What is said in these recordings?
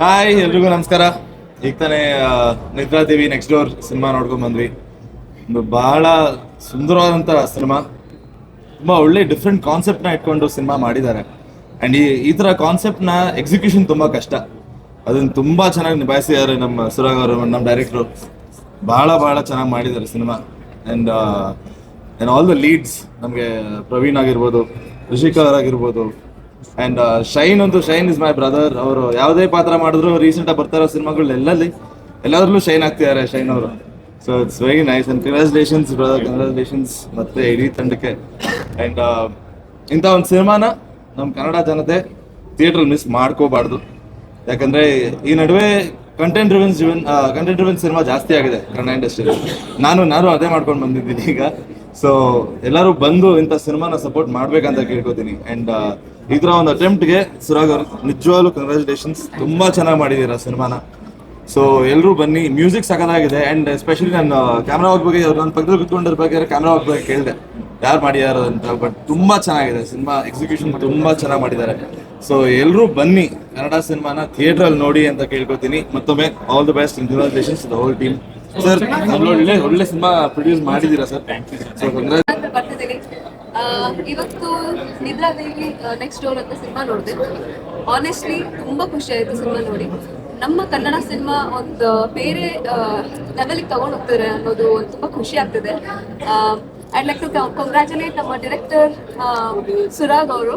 Hi ಎಲ್ರಿಗೂ ನಮಸ್ಕಾರ. ಈಗ ತಾನೇ ನಿದ್ರಾ ನಿದ್ರಾದೇವಿ ನೆಕ್ಸ್ಟ್ ಡೋರ್ ಸಿನಿಮಾ ನೋಡ್ಕೊಂಡ್ ಬಂದ್ವಿ. ಒಂದು ಬಹಳ ಸುಂದರವಾದಂಥ ಸಿನಿಮಾ. ತುಂಬಾ ಒಳ್ಳೆ ಡಿಫ್ರೆಂಟ್ ಕಾನ್ಸೆಪ್ಟ್ನ ಇಟ್ಕೊಂಡು ಸಿನಿಮಾ ಮಾಡಿದ್ದಾರೆ. ಆ್ಯಂಡ್ ಈ ಈ ಥರ ಕಾನ್ಸೆಪ್ಟ್ನ ಎಕ್ಸಿಕ್ಯೂಷನ್ ತುಂಬ ಕಷ್ಟ. ಅದನ್ನ ತುಂಬಾ ಚೆನ್ನಾಗಿ ನಿಭಾಯಿಸಿದ್ದಾರೆ ನಮ್ಮ ಸುರಾಗ್ ಅವರು, ನಮ್ಮ ಡೈರೆಕ್ಟ್ರು ಭಾಳ ಭಾಳ ಚೆನ್ನಾಗಿ ಮಾಡಿದ್ದಾರೆ cinema. And and all the leads ನಮಗೆ ಪ್ರವೀಣ್ ಆಗಿರ್ಬೋದು ಋಷಿಕಾ ಅವರಾಗಿರ್ಬೋದು ಆ್ಯಂಡ್ ಶೈನ್ ಅಂತೂ ಶೈನ್ ಇಸ್ ಮೈ ಬ್ರದರ್ ಅವರು ಯಾವುದೇ ಪಾತ್ರ ಮಾಡಿದ್ರು ರೀಸೆಂಟಾಗಿ ಬರ್ತಾ ಇರೋ ಸಿನಿಮಾಗಳು ಎಲ್ಲಲ್ಲಿ ಎಲ್ಲದರಲ್ಲೂ ಶೈನ್ ಆಗ್ತಿದ್ದಾರೆ ಶೈನ್ ಅವರು. So it's very nice and congratulations brother congratulations ಮತ್ತೆ ಇಡೀ ತಂಡಕ್ಕೆ. ಅಂಡ್ ಇಂಥ ಒಂದು ಸಿನಿಮಾನ ನಮ್ಮ ಕನ್ನಡ ಜನತೆ ಥಿಯೇಟ್ರ್ ಮಿಸ್ ಮಾಡ್ಕೋಬಾರ್ದು. ಯಾಕಂದ್ರೆ ಈ ನಡುವೆ ಕಂಟೆಂಟ್ ರಿವೆನ್ ಜೀವನ್ ಕಂಟೆಂಟ್ ರಿವೆನ್ ಸಿನಿಮಾ ಜಾಸ್ತಿ ಆಗಿದೆ ಕನ್ನಡ ಇಂಡಸ್ಟ್ರಿ ನಾನು ನಾನು ಅದೇ ಮಾಡ್ಕೊಂಡು ಬಂದಿದ್ದೀನಿ ಈಗ. ಸೊ ಎಲ್ಲರೂ ಬಂದು ಇಂಥ ಸಿನಿಮಾನ ಸಪೋರ್ಟ್ ಮಾಡ್ಬೇಕಂತ ಕೇಳ್ಕೊತೀನಿ. ಅಂಡ್ ಥರ ಒಂದು ಅಟೆಂಪ್ಟ್ಗೆ ಸುರಾಗ್ ಅವರು ನಿಜವಾಗ್ಲೂ ಕಂಗ್ರ್ಯಾಚುಲೇಷನ್ಸ್ ತುಂಬಾ ಚೆನ್ನಾಗಿ ಮಾಡಿದ್ದೀರಾ ಸಿನಿಮಾನ. ಸೊ ಎಲ್ಲರೂ ಬನ್ನಿ. ಮ್ಯೂಸಿಕ್ ಸಕಲಾಗಿದೆ ಅಂಡ್ ಎಸ್ಪೆಷಲಿ ನಾನು ಕ್ಯಾಮ್ರಾ ಬಗ್ಗೆ ನನ್ನ ಪಕ್ಕದಲ್ಲಿ ಕುತ್ಕೊಂಡಿರ್ಬೇಕಾದ್ರೆ ಕ್ಯಾಮ್ರಾ ಬಗ್ಗೆ ಕೇಳಿದೆ. ಯಾರು ಮಾಡಿದಾರ ಅಂತ ಬಟ್ ತುಂಬಾ ಚೆನ್ನಾಗಿದೆ. ಸಿನಿಮಾ ಎಕ್ಸಿಕ್ಯೂಷನ್ ತುಂಬಾ ಚೆನ್ನಾಗಿ ಮಾಡಿದ್ದಾರೆ. ಸೊ ಎಲ್ಲರೂ ಬನ್ನಿ. ಕನ್ನಡ ಸಿನಿಮಾನ ಥಿಯೇಟ್ರಲ್ಲಿ ನೋಡಿ ಅಂತ ಕೇಳ್ಕೊತೀನಿ. ಮತ್ತೊಮ್ಮೆ all the best congratulations the whole team sir ಒಳ್ಳೆ ಒಳ್ಳೆ ಸಿನಿಮಾ ಪ್ರೊಡ್ಯೂಸ್ ಮಾಡಿದ್ದೀರಾ ಸರ್ ಸೊ ಬರ್ತಿದ್ದೀನಿ ಇವತ್ತು ನಿದ್ರಾದೇವಿ ನೆಕ್ಸ್ಟ್ ಡೋರ್ ಅಂತ ಸಿನಿಮಾ ನೋಡಿದೆ. ಆನೆಸ್ಟ್ಲಿ ತುಂಬಾ ಖುಷಿ ಆಯ್ತು ಸಿನಿಮಾ ನೋಡಿ. ನಮ್ಮ ಕನ್ನಡ ಸಿನಿಮಾ ಒಂದು ಬೇರೆ ಲೆವೆಲ್ ತಗೊಂಡು ಹೋಗ್ತಾರೆ ಅನ್ನೋದು ಒಂದು ತುಂಬಾ ಖುಷಿ ಆಗ್ತಿದೆ. ಐಡ್ ಲೈಕ್ ಟು ಕಂಗ್ರ್ಯಾಚುಲೇಟ್ ನಮ್ಮ ಡೈರೆಕ್ಟರ್ ಸುರಾಗ್ ಅವರು.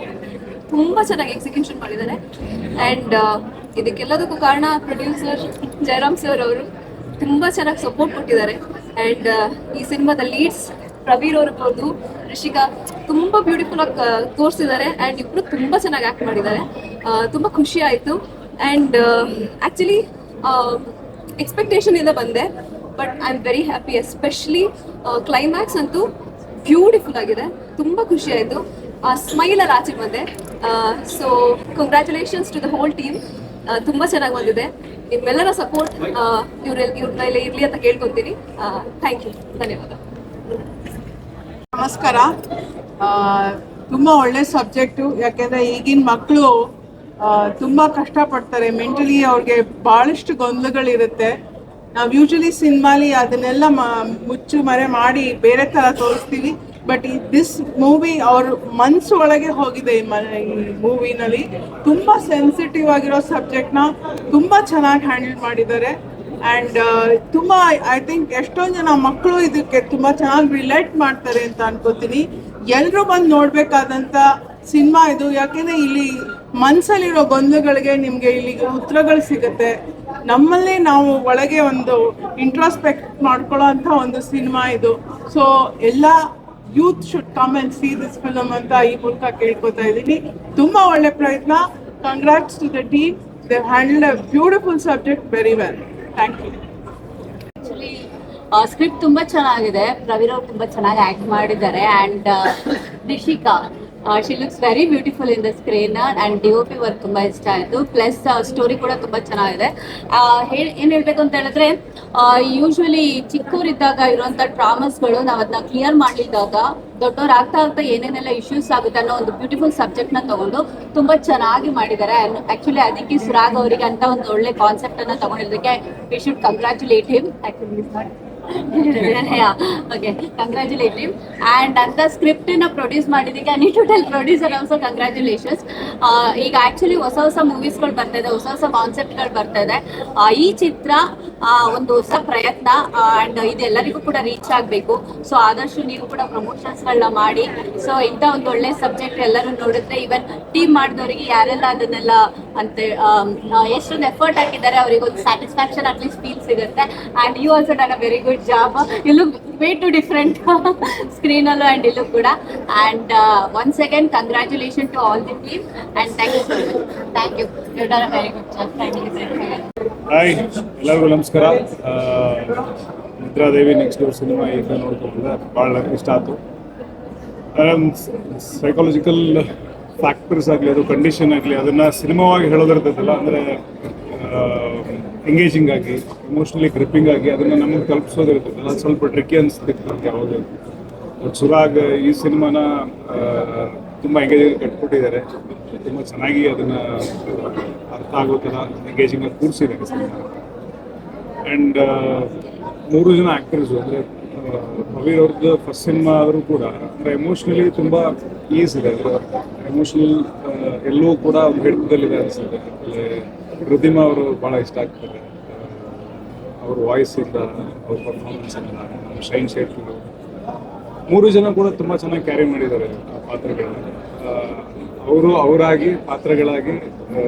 ತುಂಬಾ ಚೆನ್ನಾಗಿ ಎಕ್ಸಿಕ್ಯೂಷನ್ ಮಾಡಿದ್ದಾರೆ ಅಂಡ್ ಇದಕ್ಕೆಲ್ಲದಕ್ಕೂ ಕಾರಣ ಪ್ರೊಡ್ಯೂಸರ್ ಜಯರಾಮ್ ಸರ್ ಅವರು. ತುಂಬಾ ಚೆನ್ನಾಗಿ ಸಪೋರ್ಟ್ ಕೊಟ್ಟಿದ್ದಾರೆ. ಅಂಡ್ ಈ ಸಿನಿಮಾದ ಲೀಡ್ಸ್ ಪ್ರವೀರ್ ಅವ್ರಿರ್ಬೋದು ರಿಷಿಕಾ ತುಂಬಾ ಬ್ಯೂಟಿಫುಲ್ ಆಗಿ ತೋರಿಸಿದ್ದಾರೆ. ಅಂಡ್ ಇಬ್ರು ತುಂಬಾ ಚೆನ್ನಾಗಿ ಆಕ್ಟ್ ಮಾಡಿದ್ದಾರೆ. ತುಂಬಾ ಖುಷಿ ಆಯ್ತು. ಅಂಡ್ ಆಕ್ಚುಲಿ ಎಕ್ಸ್ಪೆಕ್ಟೇಷನ್ ಇಂದ ಬಂದೆ. But I am very happy especially climax ಅಂತೂ ಬ್ಯೂಟಿಫುಲ್ ಆಗಿದೆ. ತುಂಬಾ ಖುಷಿ ಆಯ್ತು. ಆ ಸ್ಮೈಲ್ ಅಲ್ಲಿ ಆಚೆ ಬಂದೆ. So congratulations to the whole team ತುಂಬಾ ಚೆನ್ನಾಗಿ ಬಂದಿದೆ. ನಿಮ್ಮೆಲ್ಲರ ಸಪೋರ್ಟ್ ಇವ್ರ ಇವ್ರ ಮೇಲೆ ಇರ್ಲಿ ಅಂತ ಕೇಳ್ಕೊತೀನಿ. ಥ್ಯಾಂಕ್ ಯು ಧನ್ಯವಾದ. ನಮಸ್ಕಾರ. ತುಂಬಾ ತುಂಬ ಒಳ್ಳೆ ಸಬ್ಜೆಕ್ಟು ಯಾಕೆಂದರೆ ಈಗಿನ ಮಕ್ಕಳು ತುಂಬ ಕಷ್ಟಪಡ್ತಾರೆ. ಮೆಂಟಲಿ ಅವ್ರಿಗೆ ಭಾಳಷ್ಟು ಗೊಂದಲಗಳಿರುತ್ತೆ. ನಾವು ಯೂಶಲಿ ಸಿನಿಮಾಲಿ ಅದನ್ನೆಲ್ಲ ಮುಚ್ಚು ಮರೆ ಮಾಡಿ ಬೇರೆ ಥರ ತೋರಿಸ್ತೀವಿ. ಬಟ್ ಈ ದಿಸ್ ಮೂವಿ ಅವ್ರ ಮನ್ಸು ಒಳಗೆ ಹೋಗಿದೆ ಈ ಮೂವಿನಲ್ಲಿ ತುಂಬ ಸೆನ್ಸಿಟಿವ್ ಆಗಿರೋ ಸಬ್ಜೆಕ್ಟ್ನ ತುಂಬ ಚೆನ್ನಾಗಿ ಹ್ಯಾಂಡಲ್ ಮಾಡಿದ್ದಾರೆ. ಆ್ಯಂಡ್ ತುಂಬ ಐ ಥಿಂಕ್ ಎಷ್ಟೊಂದು ಜನ ಮಕ್ಕಳು ಇದಕ್ಕೆ ತುಂಬ ಚೆನ್ನಾಗಿ ರಿಲೇಟ್ ಮಾಡ್ತಾರೆ ಅಂತ ಅನ್ಕೋತೀನಿ. ಎಲ್ಲರೂ ಬಂದು ನೋಡಬೇಕಾದಂಥ ಸಿನಿಮಾ ಇದು. ಯಾಕೆಂದರೆ ಇಲ್ಲಿ ಮನಸ್ಸಲ್ಲಿರೋ ಗೊಂದಲಗಳಿಗೆ ನಿಮಗೆ ಇಲ್ಲಿ ಉತ್ತರಗಳು ಸಿಗುತ್ತೆ. ನಮ್ಮಲ್ಲೇ ನಾವು ಒಳಗೆ ಒಂದು ಇಂಟ್ರಾಸ್ಪೆಕ್ಟ್ ಮಾಡ್ಕೊಳ್ಳೋ ಅಂಥ ಒಂದು ಸಿನಿಮಾ ಇದು. ಸೊ ಎಲ್ಲ youth should come and see this film ಅಂತ ಈ ಮೂಲಕ ಕೇಳ್ಕೊತಾ ಇದ್ದೀನಿ. ತುಂಬ ಒಳ್ಳೆ ಪ್ರಯತ್ನ. Congrats to the team they handle a beautiful subject very well script ತುಂಬಾ ಚೆನ್ನಾಗಿದೆ. ಪ್ರವೀರ್ ಅವ್ರು ತುಂಬಾ ಚೆನ್ನಾಗಿ ಆಕ್ಟ್ ಮಾಡಿದ್ದಾರೆ. And Rishika she looks very beautiful in the screen and D O P work ತುಂಬಾ ಇಷ್ಟ ಆಯಿತು. ಪ್ಲಸ್ ಸ್ಟೋರಿ ಕೂಡ ತುಂಬಾ ಚೆನ್ನಾಗಿದೆ. ಆ, ಏನು ಏನ್ ಹೇಳ್ಬೇಕು ಅಂತ ಹೇಳಿದ್ರೆ ಯೂಶ್ವಲಿ ಚಿಕ್ಕವರಿದ್ದಾಗ ಇರುವಂತ ಟ್ರಾಮಸ್ಗಳು ನಾವು ಅದನ್ನ ಕ್ಲಿಯರ್ ಮಾಡಿದಾಗ ದೊಡ್ಡವ್ರು ಆಗ್ತಾ ಆಗ್ತಾ ಏನೇನೆಲ್ಲ ಇಶ್ಯೂಸ್ ಆಗುತ್ತೆ ಅನ್ನೋ ಒಂದು ಬ್ಯೂಟಿಫುಲ್ ಸಬ್ಜೆಕ್ಟ್ನ ತಗೊಂಡು ತುಂಬಾ ಚೆನ್ನಾಗಿ ಮಾಡಿದ್ದಾರೆ. ಆಕ್ಚುಲಿ ಅದಕ್ಕೆ ಸುರಾಗ್ ಅವರಿಗೆ ಅಂತ ಒಂದು ಒಳ್ಳೆ ಕಾನ್ಸೆಪ್ಟ್ ಅನ್ನ ತಗೊಂಡಿದ್ದಕ್ಕೆ we should congratulate him okay congratulate him and ಅಂತ ಸ್ಕ್ರಿಪ್ಟ್ನ ಪ್ರೊಡ್ಯೂಸ್ ಮಾಡಿದ್ದಕ್ಕೆ ಟೆಲ್ ಪ್ರೊಡ್ಯೂಸರ್ ಆಲ್ಸೋ ಕಂಗ್ರ್ಯಾಚುಲೇಷನ್ಸ್ ಈಗ ಆಕ್ಚುಲಿ ಹೊಸ ಹೊಸ ಮೂವೀಸ್ಗಳು ಬರ್ತಾ ಇದೆ ಹೊಸ ಹೊಸ ಕಾನ್ಸೆಪ್ಟ್ಗಳು ಬರ್ತಾ ಇದೆ. ಈ ಚಿತ್ರ ಆ, ಒಂದು ಹೊಸ ಪ್ರಯತ್ನ ಅಂಡ್ ಇದೆಲ್ಲರಿಗೂ ಕೂಡ ರೀಚ್ ಆಗಬೇಕು. ಸೊ ಆದಷ್ಟು ನೀವು ಕೂಡ ಪ್ರಮೋಷನ್ಸ್ಗಳನ್ನ ಮಾಡಿ. ಸೊ ಇಂಥ ಒಂದು ಒಳ್ಳೆ ಸಬ್ಜೆಕ್ಟ್ ಎಲ್ಲರೂ ನೋಡಿದ್ರೆ ಇವನ್ ಟೀಮ್ ಮಾಡಿದವರಿಗೆ ಯಾರೆಲ್ಲ ಅದನ್ನೆಲ್ಲ ಅಂತ ಎಷ್ಟೊಂದು ಎಫರ್ಟ್ ಹಾಕಿದ್ದಾರೆ ಅವರಿಗೆ ಒಂದು ಸ್ಯಾಟಿಸ್ಫ್ಯಾಕ್ಷನ್ ಅಟ್ಲೀಸ್ಟ್ ಫೀಲ್ ಸಿಗುತ್ತೆ. And you also done a very good job you look way too different ಸ್ಕ್ರೀನಲ್ಲೂ and ಇಲ್ಲೂ ಕೂಡ and once again congratulation to all the team and thank you thank you very good hi ಎಲ್ಲರಿಗೂ ನಮಸ್ಕಾರ. ನಿದ್ರಾದೇವಿ next door cinema ಈಗ ನೋಡ್ಕೊಂಡಿದ್ದೆ ಭಾಳ ಇಷ್ಟ ಆಯಿತು. Psychological factors ಆಗಲಿ, ಅದು ಕಂಡೀಷನ್ ಆಗಲಿ, ಅದನ್ನು ಸಿನಿಮಾವಾಗಿ ಹೇಳೋದಿರ್ತದಲ್ಲ ಅಂದರೆ ಎಂಗೇಜಿಂಗ್ ಆಗಿ ಇಮೋಷ್ನಲಿ ಗ್ರಿಪ್ಪಿಂಗ್ ಆಗಿ ಅದನ್ನು ನಮಗೆ ತಲುಪಿಸೋದಿರ್ತದೆ ಅದು ಸ್ವಲ್ಪ ಟ್ರಿಕ್ಕಿ ಅನಿಸ್ತಿತ್ತು ಯಾವುದೇ. ಬಟ್ ಸುರಾಗ್ ಈ ಸಿನಿಮಾನ ತುಂಬ ಎಂಗೇಜಿಂಗ್ ಕಟ್ಕೊಟ್ಟಿದ್ದಾರೆ ತುಂಬ ಚೆನ್ನಾಗಿ ಅದನ್ನು ಅರ್ಥ ಆಗೋ ಥರ ಎಂಗೇಜಿಂಗ್ ಆಗಿ ಕೂರಿಸಿದ್ದಾರೆ ಸಿನಿಮಾ. ಆ್ಯಂಡ್ ಮೂರು ಜನ ಆ್ಯಕ್ಟರ್ಸು ಅಂದರೆ ಭವೀರ್ ಅವ್ರದ್ದು ಫಸ್ಟ್ ಸಿನಿಮಾ ಆದರೂ ಕೂಡ, ಅಂದರೆ ಎಮೋಷ್ನಲಿ ತುಂಬ ಈಸ್ ಇದೆ. ಎಮೋಷ್ನಲ್ ಎಲ್ಲೂ ಕೂಡ ಒಂದು ಹಿಡಿತದಲ್ಲಿದೆ ಅನಿಸುತ್ತೆ. ಋದ್ಧಿಮಾ ಅವರು ಭಾಳ ಇಷ್ಟ ಆಗ್ತಾರೆ. ಅವ್ರ ವಾಯ್ಸಿಂದ ಅವ್ರ ಪರ್ಫಾರ್ಮೆನ್ಸಿಂದ ನಮ್ಮ ಶೈನ್ ಶೇಟ್ ಮೂರು ಜನ ಕೂಡ ತುಂಬ ಚೆನ್ನಾಗಿ ಕ್ಯಾರಿ ಮಾಡಿದ್ದಾರೆ ಆ ಪಾತ್ರಗಳನ್ನ. ಅವರು ಅವರಾಗಿ ಪಾತ್ರಗಳಾಗಿ ಆ,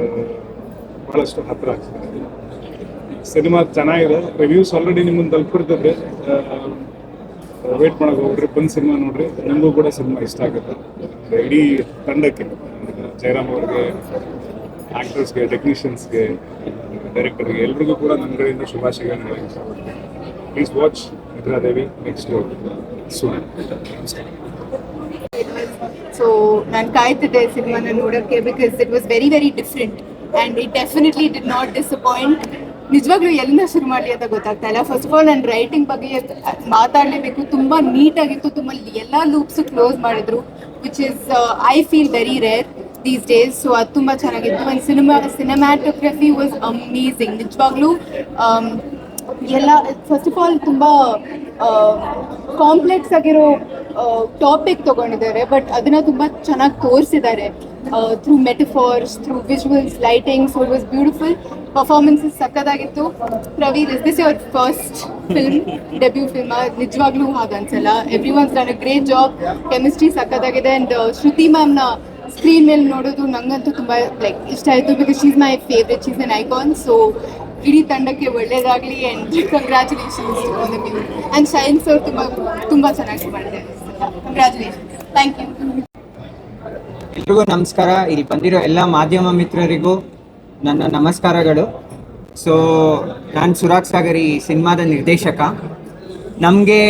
ಬಹಳಷ್ಟು ಹತ್ರ ಆಗ್ತಾರೆ. ಸಿನಿಮಾ ಚೆನ್ನಾಗಿದೆ. ರಿವ್ಯೂಸ್ ಆಲ್ರೆಡಿ ನಿಮ್ಮನ್ನು ತಲುಪಿರ್ತದೆ. ವೇಟ್ ಮಾಡೋಕೆ ಹೋಗ್ರಿ ಬಂದು ಸಿನಿಮಾ ನೋಡ್ರಿ. ನಿಮಗೂ ಕೂಡ ಸಿನಿಮಾ ಇಷ್ಟ ಆಗುತ್ತೆ. ಇಡೀ ತಂಡಕ್ಕೆ. ಜಯರಾಮ್ ಅವ್ರಿಗೆ ಆಕ್ಟರ್ಸ್ಗೆ ಟೆಕ್ನಿಷಿಯನ್ಸ್ಗೆ ಡೈರೆಕ್ಟರ್ಗೆ ಎಲ್ರಿಗೂ ಕೂಡ ನನ್ನ ಕಡೆಯಿಂದ ಶುಭಾಶಯಗಳನ್ನ please watch Nidradevi next soon so ನಾನು ಕಾಯ್ತಿದ್ದೆ ಸಿನಿಮಾನ ನೋಡೋಕ್ಕೆ because it was very very different and it definitely did not disappoint ನಿಜವಾಗ್ಲೂ ಎಲ್ಲಿಂದ ಶುರು ಮಾಡಲಿ ಅಂತ ಗೊತ್ತಾಗ್ತಾ ಇಲ್ಲ. ಫಸ್ಟ್ ಆಫ್ ಆಲ್ ನನ್ನ ರೈಟಿಂಗ್ ಬಗ್ಗೆ ಮಾತಾಡಲೇಬೇಕು. ತುಂಬ ನೀಟಾಗಿತ್ತು ತುಂಬ ಎಲ್ಲ ಲೂಪ್ಸು ಕ್ಲೋಸ್ ಮಾಡಿದ್ರು which is I feel very rare these days so ಅದು ತುಂಬ ಚೆನ್ನಾಗಿತ್ತು. And cinema cinematography was amazing ನಿಜವಾಗ್ಲೂ ಎಲ್ಲ ಫಸ್ಟ್ ಆಫ್ ಆಲ್ ತುಂಬ ಕಾಂಪ್ಲೆಕ್ಸ್ ಆಗಿರೋ ಟಾಪಿಕ್ ತಗೊಂಡಿದ್ದಾರೆ ಬಟ್ ಅದನ್ನ ತುಂಬ ಚೆನ್ನಾಗಿ ತೋರಿಸಿದ್ದಾರೆ. Through metaphors through visuals lighting so it was beautiful performances ಸಕ್ಕದಾಗಿತ್ತು Praveer is this your first film debut film ನಿಜವಾಗ್ಲೂ ಹಾಗನ್ಸಲ್ಲ. Every one's a great job chemistry ಸಕ್ಕದಾಗಿದೆ and Shruti ಮ್ಯಾಮ್ನ screen ಮೇಲೆ ನೋಡೋದು ನಂಗಂತೂ ತುಂಬ ಲೈಕ್ ಇಷ್ಟ ಆಯಿತು because she's my favourite she's an icon so ಇಡೀ ತಂಡಕ್ಕೆ ಒಳ್ಳೇದಾಗಲಿ ಆ್ಯಂಡ್ ಕಂಗ್ರ್ಯಾಚುಲೇಷನ್ಸ್ ಆ್ಯಂಡ್ ಸೈನ್ಸ್ ಅವ್ರು ತುಂಬ ತುಂಬ ಚೆನ್ನಾಗಿ ಮಾಡಿದ್ದಾರೆ. ಕಂಗ್ರ್ಯಾಚುಲೇಷನ್ ಥ್ಯಾಂಕ್ ಯು ಎಲ್ರಿಗೂ ನಮಸ್ಕಾರ. ಇಲ್ಲಿ ಬಂದಿರೋ ಎಲ್ಲ ಮಾಧ್ಯಮ ಮಿತ್ರರಿಗೂ ನನ್ನ ನಮಸ್ಕಾರಗಳು. ಸೊ ನಾನು ಸುರಾಗ್ ಸಾಗರ್ ಈ ಸಿನಿಮಾದ ನಿರ್ದೇಶಕ. ನಮಗೆ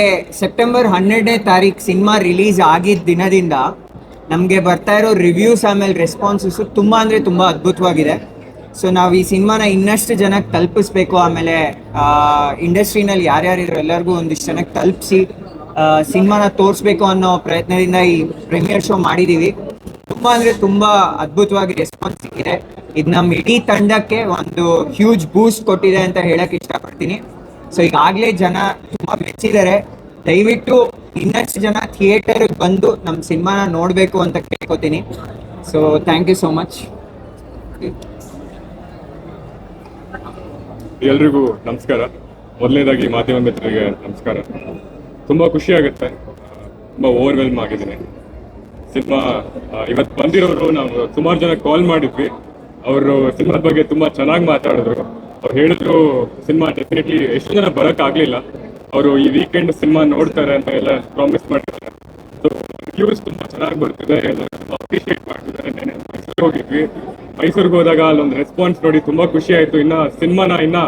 ಸೆಪ್ಟೆಂಬರ್ ಹನ್ನೆರಡನೇ ತಾರೀಕು ಸಿನಿಮಾ ರಿಲೀಸ್ ಆಗಿದ್ದ ದಿನದಿಂದ ನಮಗೆ ಬರ್ತಾ ಇರೋ ರಿವ್ಯೂಸ್ ಆಮೇಲೆ ರೆಸ್ಪಾನ್ಸಸ್ಸು ತುಂಬ ಅಂದರೆ ತುಂಬ ಅದ್ಭುತವಾಗಿದೆ. ಸೊ ನಾವು ಈ ಸಿನಿಮಾನ ಇನ್ನಷ್ಟು ಜನಕ್ಕೆ ತಲುಪಿಸ್ಬೇಕು. ಆಮೇಲೆ ಇಂಡಸ್ಟ್ರಿನಲ್ಲಿ ಯಾರ್ಯಾರಿದ್ರು ಎಲ್ಲರಿಗೂ ಒಂದಿಷ್ಟು ಜನಕ್ಕೆ ತಲುಪಿಸಿ ಸಿನಿಮಾನ ತೋರಿಸ್ಬೇಕು ಅನ್ನೋ ಪ್ರಯತ್ನದಿಂದ ಈ ಪ್ರೀಮಿಯರ್ ಶೋ ಮಾಡಿದ್ದೀವಿ ತುಂಬ ಅಂದರೆ ತುಂಬ ಅದ್ಭುತವಾಗಿ ರೆಸ್ಪಾನ್ಸ್ ಸಿಕ್ಕಿದೆ. ಇದು ನಮ್ಮ ಇಡೀ ತಂಡಕ್ಕೆ ಒಂದು ಹ್ಯೂಜ್ ಬೂಸ್ಟ್ ಕೊಟ್ಟಿದೆ ಅಂತ ಹೇಳಕ್ಕೆ ಇಷ್ಟಪಡ್ತೀನಿ. ಸೊ ಈಗಾಗಲೇ ಜನ ತುಂಬ ಮೆಚ್ಚಿದ್ದಾರೆ. ದಯವಿಟ್ಟು ಇನ್ನಷ್ಟು ಜನ ಥಿಯೇಟರ್ ಬಂದು ನಮ್ಮ ಸಿನಿಮಾನ ನೋಡಬೇಕು ಅಂತ ಕೇಳ್ಕೊತೀನಿ. So thank you so much ಎಲ್ರಿಗೂ ನಮಸ್ಕಾರ. ಮೊದಲನೇದಾಗಿ ಮಾಧ್ಯಮ ಮಿತ್ರರಿಗೆ ನಮಸ್ಕಾರ. ತುಂಬ ಖುಷಿ ಆಗುತ್ತೆ. ತುಂಬ ಓವರ್ವೆಲ್ಮ್ ಆಗಿದ್ದೀನಿ. ಸಿನಿಮಾ ಇವತ್ತು ಬಂದಿರೋರು ನಾವು ಸುಮಾರು ಜನ ಕಾಲ್ ಮಾಡಿದ್ವಿ. ಅವರು ಸಿನಿಮಾದ ಬಗ್ಗೆ ತುಂಬ ಚೆನ್ನಾಗಿ ಮಾತಾಡಿದ್ರು. ಅವ್ರು ಹೇಳಿದ್ರು, ಸಿನಿಮಾ ಡೆಫಿನೆಟ್ಲಿ ಎಷ್ಟು ಜನ ಬರೋಕ್ಕಾಗಲಿಲ್ಲ ಅವರು ಈ ವೀಕೆಂಡ್ ಸಿನಿಮಾ ನೋಡ್ತಾರೆ ಅಂತ ಎಲ್ಲ ಪ್ರಾಮಿಸ್ ಮಾಡಿದ್ದಾರೆ. ಸೊ ರಿವ್ಯೂಸ್ ತುಂಬ ಚೆನ್ನಾಗಿ ಬರ್ತಿದೆ. ಎಲ್ಲ ಅಪ್ರಿಷಿಯೇಟ್ ಮಾಡ್ತಿದ್ದಾರೆ. ನೆನೆ ಹೋಗಿದ್ವಿ. ಮೈಸೂರಿಗೆ ಹೋದಾಗ ಅಲ್ಲೊಂದು ರೆಸ್ಪಾನ್ಸ್ ನೋಡಿ ತುಂಬಾ ಖುಷಿ ಆಯ್ತು. ಇನ್ನ ಸಿನಿಮಾನ ಇನ್ನ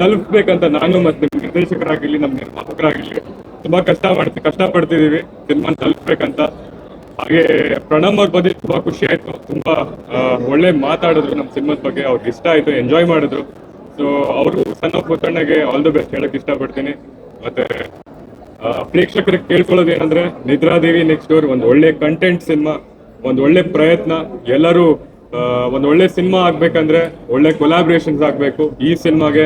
ತಲುಪಬೇಕಂತ ನಾನು ಮತ್ತೆ ನಿಮ್ ನಿರ್ದೇಶಕರಾಗಿರ್ಲಿ ನಮ್ಮ ನಿರ್ಮಾಪಕರಾಗಿರ್ಲಿ ತುಂಬಾ ಕಷ್ಟ ಮಾಡ್ತೀವಿ ಕಷ್ಟ ಪಡ್ತಿದೀವಿ ಸಿನಿಮಾ ತಲುಪ್ಬೇಕಂತ. ಹಾಗೆ ಪ್ರಣಮ್ ಅವ್ರ ಬಗ್ಗೆ ತುಂಬಾ ಖುಷಿ ಆಯ್ತು. ತುಂಬಾ ಒಳ್ಳೆ ಮಾತಾಡಿದ್ರು ನಮ್ಮ ಸಿನಿಮಾದ ಬಗ್ಗೆ. ಅವ್ರಿಗೆ ಇಷ್ಟ ಆಯ್ತು. ಎಂಜಾಯ್ ಮಾಡಿದ್ರು. ಸೊ ಅವರು ಸಣ್ಣ ಪುತ್ತಣ್ಣಗೆ ಆಲ್ ದ ಬೆಸ್ಟ್ ಹೇಳಕ್ ಇಷ್ಟಪಡ್ತೀನಿ. ಮತ್ತೆ ಪ್ರೇಕ್ಷಕರಿಗೆ ಕೇಳ್ಕೊಳ್ಳೋದು ಏನಂದ್ರೆ, ನಿದ್ರಾದೇವಿ ನೆಕ್ಸ್ಟ್ ಡೋರ್ ಒಂದು ಒಳ್ಳೆ ಕಂಟೆಂಟ್ ಸಿನಿಮಾ ಒಂದು ಒಳ್ಳೆ ಪ್ರಯತ್ನ, ಎಲ್ಲರೂ ಒಂದು ಒಳ್ಳೆ ಸಿನಿಮಾ ಆಗ್ಬೇಕಂದ್ರೆ ಒಳ್ಳೆ ಕೊಲಾಬ್ರೇಷನ್ಸ್ ಆಗ್ಬೇಕು. ಈ ಸಿನಿಮಾಗೆ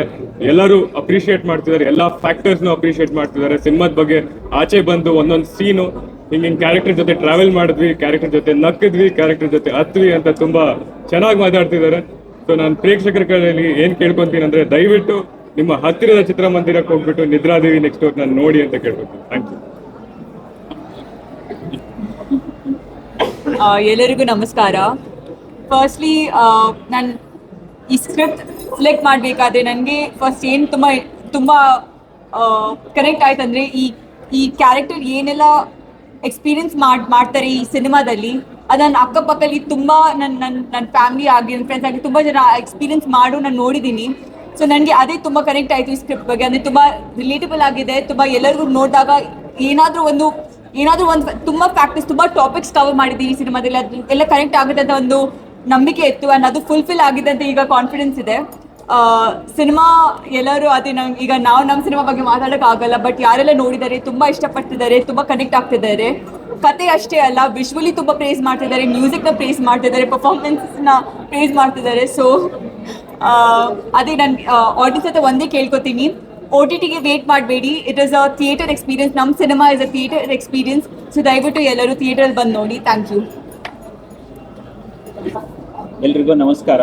ಎಲ್ಲರೂ ಅಪ್ರಿಶಿಯೇಟ್ ಮಾಡ್ತಿದ್ದಾರೆ, ಎಲ್ಲಾ ಫ್ಯಾಕ್ಟರ್ಸ್ನು ಅಪ್ರಿಶಿಯೇಟ್ ಮಾಡ್ತಿದ್ದಾರೆ. ಸಿನಿಮಾದ ಬಗ್ಗೆ ಆಚೆ ಬಂದು ಒಂದೊಂದು ಸೀನು ಹಿಂಗೆ ಹಿಂಗೆ ಕ್ಯಾರೆಕ್ಟರ್ ಜೊತೆ ಟ್ರಾವೆಲ್ ಮಾಡಿದ್ವಿ ಕ್ಯಾರೆಕ್ಟರ್ ಜೊತೆ ನಕ್ಕಿದ್ವಿ ಕ್ಯಾರೆಕ್ಟರ್ ಜೊತೆ ಹತ್ವಿ ಅಂತ ತುಂಬಾ ಚೆನ್ನಾಗಿ ಮಾತಾಡ್ತಿದ್ದಾರೆ. ಸೊ ನಾನು ಪ್ರೇಕ್ಷಕರ ಕಡೆಯಲ್ಲಿ ಏನ್ ಕೇಳ್ಕೊತೀನಿ ಅಂದ್ರೆ, ದಯವಿಟ್ಟು ನಿಮ್ಮ ಹತ್ತಿರದ ಚಿತ್ರಮಂದಿರಕ್ಕೆ ಹೋಗ್ಬಿಟ್ಟು ನಿದ್ರಾದೇವಿ ನೆಕ್ಸ್ಟ್ ಅವ್ರನ್ನ ನಾನು ನೋಡಿ ಅಂತ ಕೇಳ್ಕೊತೀನಿ. ಥ್ಯಾಂಕ್ ಯು ಎಲ್ಲರಿಗೂ ನಮಸ್ಕಾರ. ಫಸ್ಟ್ಲಿ ನಾನು ಈ ಸ್ಕ್ರಿಪ್ಟ್ ಸೆಲೆಕ್ಟ್ ಮಾಡಬೇಕಾದ್ರೆ ನನಗೆ ಫಸ್ಟ್ ಏನು ತುಂಬ ತುಂಬ ಕನೆಕ್ಟ್ ಆಯ್ತಂದ್ರೆ ಈ ಈ ಕ್ಯಾರೆಕ್ಟರ್ ಏನೆಲ್ಲ ಎಕ್ಸ್ಪೀರಿಯನ್ಸ್ ಮಾಡಿ, ಮಾಡ್ತಾರೆ ಈ ಸಿನಿಮಾದಲ್ಲಿ ಅದು ನನ್ನ ಅಕ್ಕಪಕ್ಕದಲ್ಲಿ ತುಂಬ ನನ್ನ ನನ್ನ ನನ್ನ ಫ್ಯಾಮಿಲಿ ಆಗಿ ನನ್ನ ಫ್ರೆಂಡ್ಸ್ ಆಗಿ ತುಂಬ ಜನ ಎಕ್ಸ್ಪೀರಿಯನ್ಸ್ ಮಾಡು, ನಾನು ನೋಡಿದ್ದೀನಿ ಸೊ ನನಗೆ ಅದೇ ತುಂಬ ಕನೆಕ್ಟ್ ಆಯಿತು ಈ ಸ್ಕ್ರಿಪ್ಟ್ ಬಗ್ಗೆ. ಅಂದರೆ ತುಂಬ ರಿಲೇಟಬಲ್ ಆಗಿದೆ. ತುಂಬ ಎಲ್ಲರಿಗೂ ನೋಡಿದಾಗ ಏನಾದರೂ ಒಂದು ಏನಾದರೂ ಒಂದು ತುಂಬ ಫ್ಯಾಕ್ಟರ್ಸ್ ತುಂಬ ಟಾಪಿಕ್ಸ್ ಕವರ್ ಮಾಡಿದ್ದೀವಿ ಸಿನಿಮಾದಲ್ಲಿ. ಅದು ಎಲ್ಲ ಕನೆಕ್ಟ್ ಆಗುತ್ತೆ ಅಂತ ಒಂದು ನಂಬಿಕೆ ಇತ್ತು ಆ್ಯಂಡ್ ಅದು ಫುಲ್ಫಿಲ್ ಆಗಿದೆ ಅಂತ ಈಗ ಕಾನ್ಫಿಡೆನ್ಸ್ ಇದೆ. ಸಿನಿಮಾ ಎಲ್ಲರೂ ಅದೇ ನಮ್ಗೆ ಈಗ ನಾವು ನಮ್ಮ ಸಿನಿಮಾ ಬಗ್ಗೆ ಮಾತಾಡೋಕ್ಕಾಗಲ್ಲ ಬಟ್ ಯಾರೆಲ್ಲ ನೋಡಿದ್ದಾರೆ, ತುಂಬ ಇಷ್ಟಪಡ್ತಿದ್ದಾರೆ ತುಂಬ ಕನೆಕ್ಟ್ ಆಗ್ತಿದ್ದಾರೆ. ಕತೆ ಅಷ್ಟೇ ಅಲ್ಲ ವಿಶ್ವಲಿ ತುಂಬ ಪ್ರೇಸ್ ಮಾಡ್ತಿದ್ದಾರೆ ಮ್ಯೂಸಿಕ್ನ ಪ್ರೇಸ್ ಮಾಡ್ತಿದ್ದಾರೆ ಪರ್ಫಾರ್ಮೆನ್ಸ್ನ ಪ್ರೇಸ್ ಮಾಡ್ತಿದ್ದಾರೆ. ಸೊ ಅದೇ ನಾನು ಆಡಿಯನ್ಸ್ ಹತ್ರ ಒಂದೇ ಕೇಳ್ಕೊತೀನಿ. ಒ ಟಿ ಟಿಗೆ ವೇಟ್ ಮಾಡಬೇಡಿ. It is a theatre experience ನಮ್ಮ cinema is a theatre experience so ದಯವಿಟ್ಟು ಎಲ್ಲರೂ ಥಿಯೇಟರ್ ಬಂದು ನೋಡಿ. ಥ್ಯಾಂಕ್ ಯು ಎಲ್ರಿಗೂ ನಮಸ್ಕಾರ.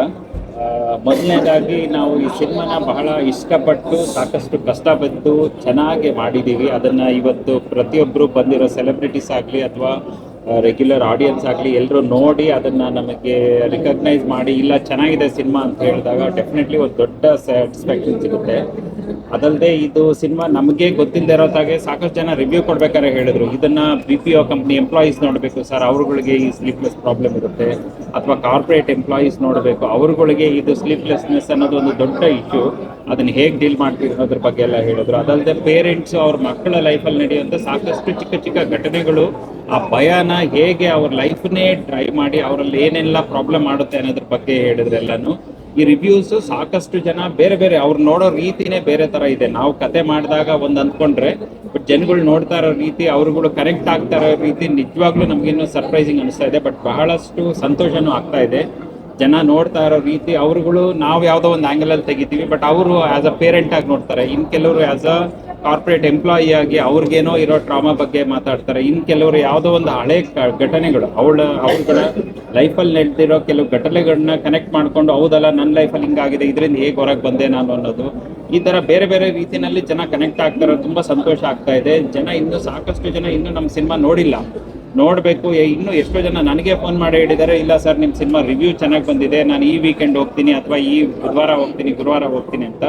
ಮೊದಲನೇದಾಗಿ ನಾವು ಈ ಸಿನಿಮಾನ ಬಹಳ ಇಷ್ಟಪಟ್ಟು, ಸಾಕಷ್ಟು ಕಷ್ಟಪಟ್ಟು ಚೆನ್ನಾಗಿ ಮಾಡಿದ್ದೀವಿ. ಅದನ್ನು ಇವತ್ತು ಪ್ರತಿಯೊಬ್ಬರು ಬಂದಿರೋ ಸೆಲೆಬ್ರಿಟೀಸ್ ಆಗಲಿ ಅಥವಾ ರೆಗ್ಯುಲರ್ ಆಡಿಯನ್ಸ್ ಆಗಲಿ ಎಲ್ಲರೂ ನೋಡಿ ಅದನ್ನು ನಮಗೆ ರಿಕಗ್ನೈಸ್ ಮಾಡಿ, ಇಲ್ಲ ಚೆನ್ನಾಗಿದೆ ಸಿನಿಮಾ ಅಂತ ಹೇಳಿದಾಗ ಡೆಫಿನೆಟ್ಲಿ ಒಂದು ದೊಡ್ಡ ಸ್ಯಾಟಿಸ್ಫ್ಯಾಕ್ಷನ್ ಸಿಗುತ್ತೆ. ಅದಲ್ಲದೆ ಇದು ಸಿನಿಮಾ ನಮಗೆ ಗೊತ್ತಿಲ್ಲದೆ ಇರೋದಾಗೆ ಸಾಕಷ್ಟು ಜನ ರಿವ್ಯೂ ಕೊಡ್ಬೇಕಾದ್ರೆ ಹೇಳಿದ್ರು. ಇದನ್ನು B P O company employees ನೋಡಬೇಕು ಸರ್ ಅವ್ರುಗಳಿಗೆ ಈ ಸ್ಲೀಪ್ಲೆಸ್ ಪ್ರಾಬ್ಲಮ್ ಇರುತ್ತೆ. ಅಥವಾ ಕಾರ್ಪೊರೇಟ್ ಎಂಪ್ಲಾಯೀಸ್ ನೋಡಬೇಕು, ಅವ್ರುಗಳಿಗೆ ಇದು ಸ್ಲೀಪ್ಲೆಸ್ನೆಸ್ ಅನ್ನೋದು ಒಂದು ದೊಡ್ಡ ಇಶ್ಯೂ ಅದನ್ನ ಹೇಗೆ ಡೀಲ್ ಮಾಡ್ತೀವಿ ಅನ್ನೋದ್ರ ಬಗ್ಗೆ ಎಲ್ಲ ಹೇಳಿದ್ರು. ಅದಲ್ಲದೆ ಪೇರೆಂಟ್ಸ್ ಅವ್ರ ಮಕ್ಕಳ ಲೈಫಲ್ಲಿ ನಡೆಯುವಂಥ ಸಾಕಷ್ಟು ಚಿಕ್ಕ ಚಿಕ್ಕ ಘಟನೆಗಳು ಆ ಭಯನ ಹೇಗೆ ಅವ್ರ ಲೈಫ್ನೇ ಟ್ರೈ ಮಾಡಿ ಅವರಲ್ಲಿ ಏನೆಲ್ಲ ಪ್ರಾಬ್ಲಮ್ ಮಾಡುತ್ತೆ ಅನ್ನೋದ್ರ ಬಗ್ಗೆ ಹೇಳಿದ್ರೆಲ್ಲಾನು, ಈ ರಿವ್ಯೂಸ್ ಸಾಕಷ್ಟು ಜನ ಬೇರೆ ಬೇರೆ ಅವ್ರು ನೋಡೋ ರೀತಿನೇ ಬೇರೆ ತರ ಇದೆ. ನಾವು ಕತೆ ಮಾಡಿದಾಗ ಒಂದ್ ಅಂದ್ಕೊಂಡ್ರೆ, ಬಟ್ ಜನಗಳು ನೋಡ್ತಾ ಇರೋ ರೀತಿ, ಅವ್ರುಗಳು ಕನೆಕ್ಟ್ ಆಗ್ತಾ ಇರೋ ರೀತಿ ನಿಜವಾಗ್ಲೂ ನಮ್ಗಿನ್ನೂ ಸರ್ಪ್ರೈಸಿಂಗ್ ಅನಿಸ್ತಾ ಇದೆ. ಬಟ್ ಬಹಳಷ್ಟು ಸಂತೋಷನೂ ಆಗ್ತಾ ಇದೆ. ಜನ ನೋಡ್ತಾ ಇರೋ ರೀತಿ ಅವ್ರುಗಳು, ನಾವು ಯಾವುದೋ ಒಂದು ಆಂಗಲ್ ಅಲ್ಲಿ ತೆಗಿತೀವಿ ಬಟ್ ಅವರು ಆಸ್ ಅ ಪೇರೆಂಟ್ ಆಗಿ ನೋಡ್ತಾರೆ. ಇನ್ ಕೆಲವರು ಆಸ್ ಅ ಕಾರ್ಪೊರೇಟ್ ಎಂಪ್ಲಾಯಿ ಆಗಿ ಅವ್ರಿಗೇನೋ ಇರೋ ಟ್ರಾಮಾ ಬಗ್ಗೆ ಮಾತಾಡ್ತಾರೆ. ಇನ್ ಕೆಲವರು ಯಾವುದೋ ಒಂದು ಹಳೆ ಘಟನೆಗಳು, ಅವಳ, ಅವ್ರಗಳ ಲೈಫಲ್ಲಿ ನಡೆದಿರೋ ಕೆಲವು ಘಟನೆಗಳನ್ನ ಕನೆಕ್ಟ್ ಮಾಡ್ಕೊಂಡು ಹೌದಲ್ಲ ನನ್ನ ಲೈಫಲ್ಲಿ ಹಿಂಗಾಗಿದೆ, ಇದರಿಂದ ಹೇಗೆ ಹೊರಗೆ ಬಂದೆ ನಾನು ಅನ್ನೋದು. ಈ ಥರ ಬೇರೆ ಬೇರೆ ರೀತಿಯಲ್ಲಿ ಜನ ಕನೆಕ್ಟ್ ಆಗ್ತಾರೆ, ತುಂಬ ಸಂತೋಷ ಆಗ್ತಾ ಇದೆ. ಜನ ಇನ್ನೂ ಸಾಕಷ್ಟು ಜನ ಇನ್ನೂ ನಮ್ಮ ಸಿನಿಮಾ ನೋಡಿಲ್ಲ. ನೋಡಬೇಕು ಇನ್ನೂ ಎಷ್ಟೋ ಜನ ನನಗೆ ಫೋನ್ ಮಾಡಿ ಹೇಳಿದ್ದಾರೆ, ಇಲ್ಲ ಸರ್ ನಿಮ್ಮ ಸಿನಿಮಾ ರಿವ್ಯೂ ಚೆನ್ನಾಗಿ ಬಂದಿದೆ, ನಾನು ಈ ವೀಕೆಂಡ್ ಹೋಗ್ತೀನಿ, ಅಥವಾ ಈ ಬುಧವಾರ ಹೋಗ್ತೀನಿ, ಗುರುವಾರ ಹೋಗ್ತೀನಿ ಅಂತ.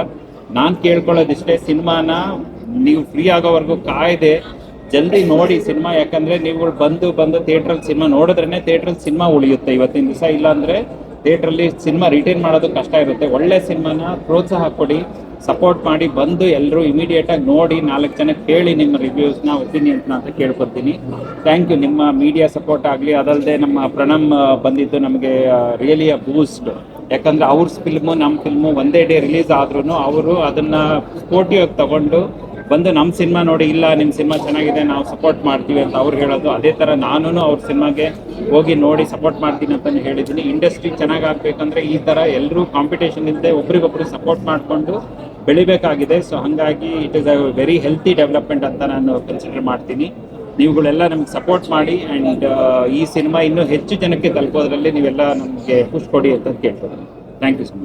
ನಾನು ಕೇಳ್ಕೊಳ್ಳೋದಿಷ್ಟೇ, ಸಿನಿಮಾನ ನೀವು ಫ್ರೀ ಆಗೋವರೆಗೂ ಕಾಯ್ದೆ ಜಲ್ದಿ ನೋಡಿ ಸಿನಿಮಾ, ಯಾಕಂದ್ರೆ ನೀವುಗಳು ಬಂದು ಬಂದು ಥಿಯೇಟ್ರಲ್ಲಿ ಸಿನಿಮಾ ನೋಡಿದ್ರೇನೆ ಥಿಯೇಟ್ರಲ್ಲಿ ಸಿನಿಮಾ ಉಳಿಯುತ್ತೆ ಇವತ್ತಿನ ದಿವಸ. ಇಲ್ಲಾಂದ್ರೆ ಥಿಯೇಟ್ರಲ್ಲಿ ಸಿನಿಮಾ ರಿಟೈನ್ ಮಾಡೋದು ಕಷ್ಟ ಇರುತ್ತೆ. ಒಳ್ಳೆ ಸಿನಿಮಾನ ಪ್ರೋತ್ಸಾಹ ಕೊಡಿ ಸಪೋರ್ಟ್ ಮಾಡಿ, ಬಂದು ಎಲ್ಲರೂ ಇಮಿಡಿಯೇಟ್ ಆಗಿ ನೋಡಿ, ನಾಲ್ಕು ಜನ ಕೇಳಿ ನಿಮ್ಮ ರಿವ್ಯೂಸ್ನ ಒಪಿನಿಯನ್ಸ್ನ ಅಂತ ಕೇಳ್ಕೊತೀನಿ ಥ್ಯಾಂಕ್ ಯು ನಿಮ್ಮ ಮೀಡಿಯಾ ಸಪೋರ್ಟ್ ಆಗಲಿ ಅದಲ್ಲದೆ ನಮ್ಮ ಪ್ರಣಮ್ ಬಂದಿದ್ದು ನಮಗೆ ರಿಯಲಿ ಅ ಬೂಸ್ಟ್ ಯಾಕಂದ್ರೆ ಅವ್ರ ಫಿಲ್ಮು ನಮ್ಮ ಫಿಲ್ಮು ಒಂದೇ ಡೇ ರಿಲೀಸ್ ಆದ್ರೂ ಅವರು ಅದನ್ನ ಸ್ಪೋರ್ಟಿಯಾಗಿ ತಗೊಂಡು ಬಂದು ನಮ್ಮ ಸಿನಿಮಾ ನೋಡಿ, ಇಲ್ಲ ನಿಮ್ಮ ಸಿನಿಮಾ ಚೆನ್ನಾಗಿದೆ, ನಾವು ಸಪೋರ್ಟ್ ಮಾಡ್ತೀವಿ ಅಂತ ಅವ್ರು ಹೇಳೋದು, ಅದೇ ಥರ ನಾನು ಅವ್ರ ಸಿನಿಮಾಗೆ ಹೋಗಿ ನೋಡಿ ಸಪೋರ್ಟ್ ಮಾಡ್ತೀನಿ ಅಂತ ಹೇಳಿದ್ದೀನಿ. ಇಂಡಸ್ಟ್ರಿ ಚೆನ್ನಾಗಿ ಆಗಬೇಕಂದ್ರೆ ಈ ಥರ ಎಲ್ಲರೂ ಕಾಂಪಿಟೇಷನ್ ಇಲ್ಲದೆ ಒಬ್ರಿಗೊಬ್ರು ಸಪೋರ್ಟ್ ಮಾಡಿಕೊಂಡು ಬೆಳಿಬೇಕಾಗಿದೆ. ಸೊ ಹಾಗಾಗಿ it is a very healthy development ಅಂತ ನಾನು ಕನ್ಸಿಡರ್ ಮಾಡ್ತೀನಿ. ನೀವುಗಳೆಲ್ಲ ನಮ್ಗೆ ಸಪೋರ್ಟ್ ಮಾಡಿ ಆ್ಯಂಡ್ ಈ ಸಿನಿಮಾ ಇನ್ನೂ ಹೆಚ್ಚು ಜನಕ್ಕೆ ತಲುಪೋದ್ರಲ್ಲಿ ನೀವೆಲ್ಲ ನಮಗೆ ಖುಷಿ ಕೊಡಿ ಅಂತ ಕೇಳ್ಕೊತೀನಿ. Thank you so much